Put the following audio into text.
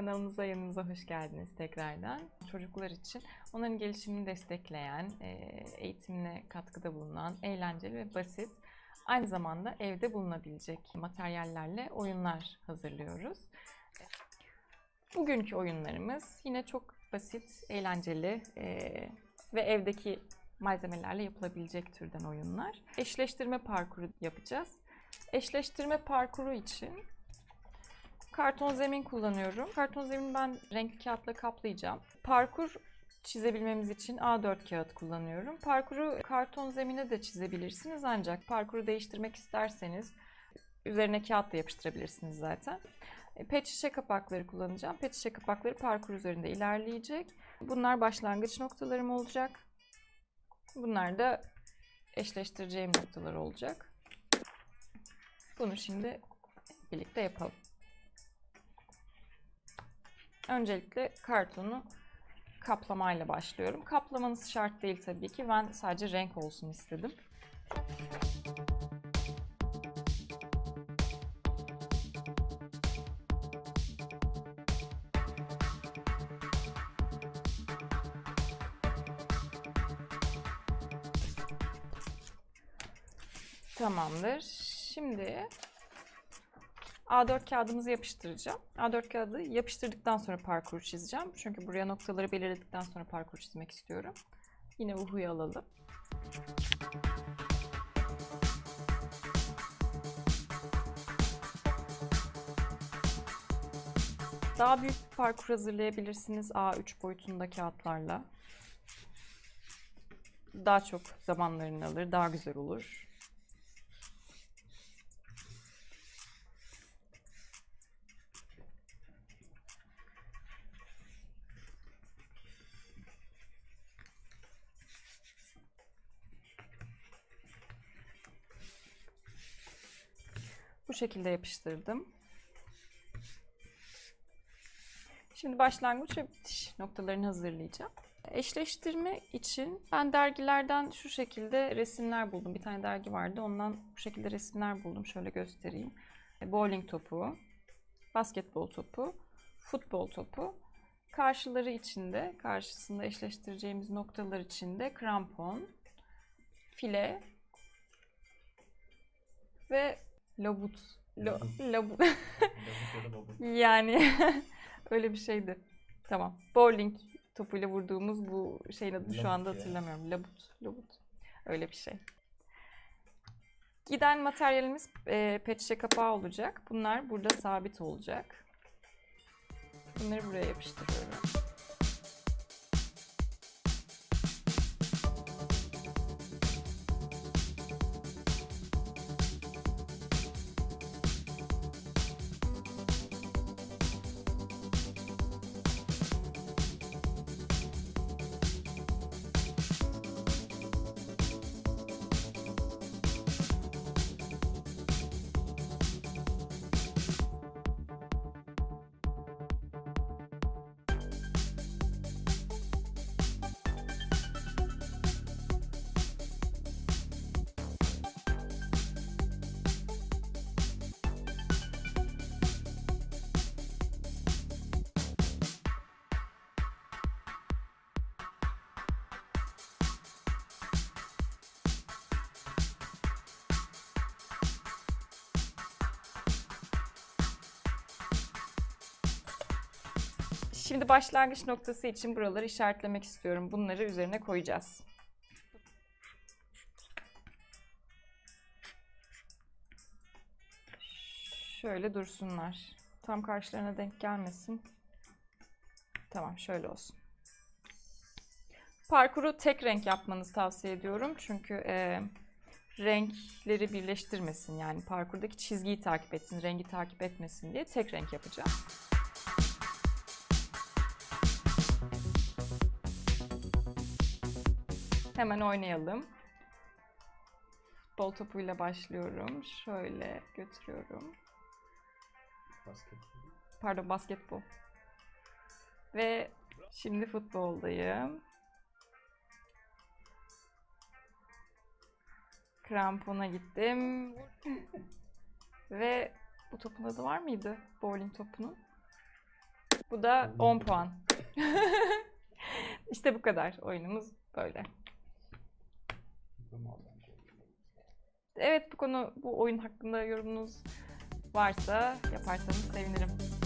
Kanalımıza, yanımıza hoş geldiniz tekrardan. Çocuklar için onların gelişimini destekleyen, e, eğitimine katkıda bulunan, eğlenceli ve basit, aynı zamanda evde bulunabilecek materyallerle oyunlar hazırlıyoruz. Bugünkü oyunlarımız yine çok basit, eğlenceli e, ve evdeki malzemelerle yapılabilecek türden oyunlar. Eşleştirme parkuru yapacağız. Eşleştirme parkuru için karton zemin kullanıyorum. Karton zemin ben renkli kağıtla kaplayacağım. Parkur çizebilmemiz için A4 kağıt kullanıyorum. Parkuru karton zemine de çizebilirsiniz ancak parkuru değiştirmek isterseniz üzerine kağıt da yapıştırabilirsiniz zaten. E, Pet şişe kapakları kullanacağım. Pet şişe kapakları parkur üzerinde ilerleyecek. Bunlar başlangıç noktalarım olacak. Bunlar da eşleştireceğim noktalar olacak. Bunu şimdi birlikte yapalım. Öncelikle kartonu kaplamayla başlıyorum. Kaplamanız şart değil tabii ki. Ben sadece renk olsun istedim. Tamamdır. Şimdi A4 kağıdımızı yapıştıracağım. A4 kağıdı yapıştırdıktan sonra parkur çizeceğim. Çünkü buraya noktaları belirledikten sonra parkur çizmek istiyorum. Yine uhuyu alalım. Daha büyük bir parkur hazırlayabilirsiniz A3 boyutunda kağıtlarla. Daha çok zamanlarını alır, daha güzel olur. Bu şekilde yapıştırdım. Şimdi başlangıç ve bitiş noktalarını hazırlayacağım. Eşleştirme için ben dergilerden şu şekilde resimler buldum. Bir tane dergi vardı. Ondan bu şekilde resimler buldum. Şöyle göstereyim. Bowling topu, basketbol topu, futbol topu. Karşıları içinde, karşısında eşleştireceğimiz noktalar içinde krampon, file ve labut. Lo, labut. yani öyle bir şeydi. Tamam. Bowling topuyla vurduğumuz bu şeyin adını şu anda hatırlamıyorum. Labut. Labut. Öyle bir şey. Giden materyalimiz e, pet şişe kapağı olacak. Bunlar burada sabit olacak. Bunları buraya yapıştırıyorum. Şimdi başlangıç noktası için buraları işaretlemek istiyorum. Bunları üzerine koyacağız. Şöyle dursunlar. Tam karşılarına denk gelmesin. Tamam şöyle olsun. Parkuru tek renk yapmanızı tavsiye ediyorum. Çünkü e, renkleri birleştirmesin. Yani parkurdaki çizgiyi takip etsin, rengi takip etmesin diye tek renk yapacağım. Hemen oynayalım. Futbol topuyla başlıyorum. Şöyle götürüyorum. Basketbol. Pardon basketbol. Ve şimdi futboldayım. Krampona gittim. Ve bu topun adı var mıydı? Bowling topunun. Bu da 10 puan. işte bu kadar. Oyunumuz böyle. Evet bu konu bu oyun hakkında yorumunuz varsa yaparsanız sevinirim.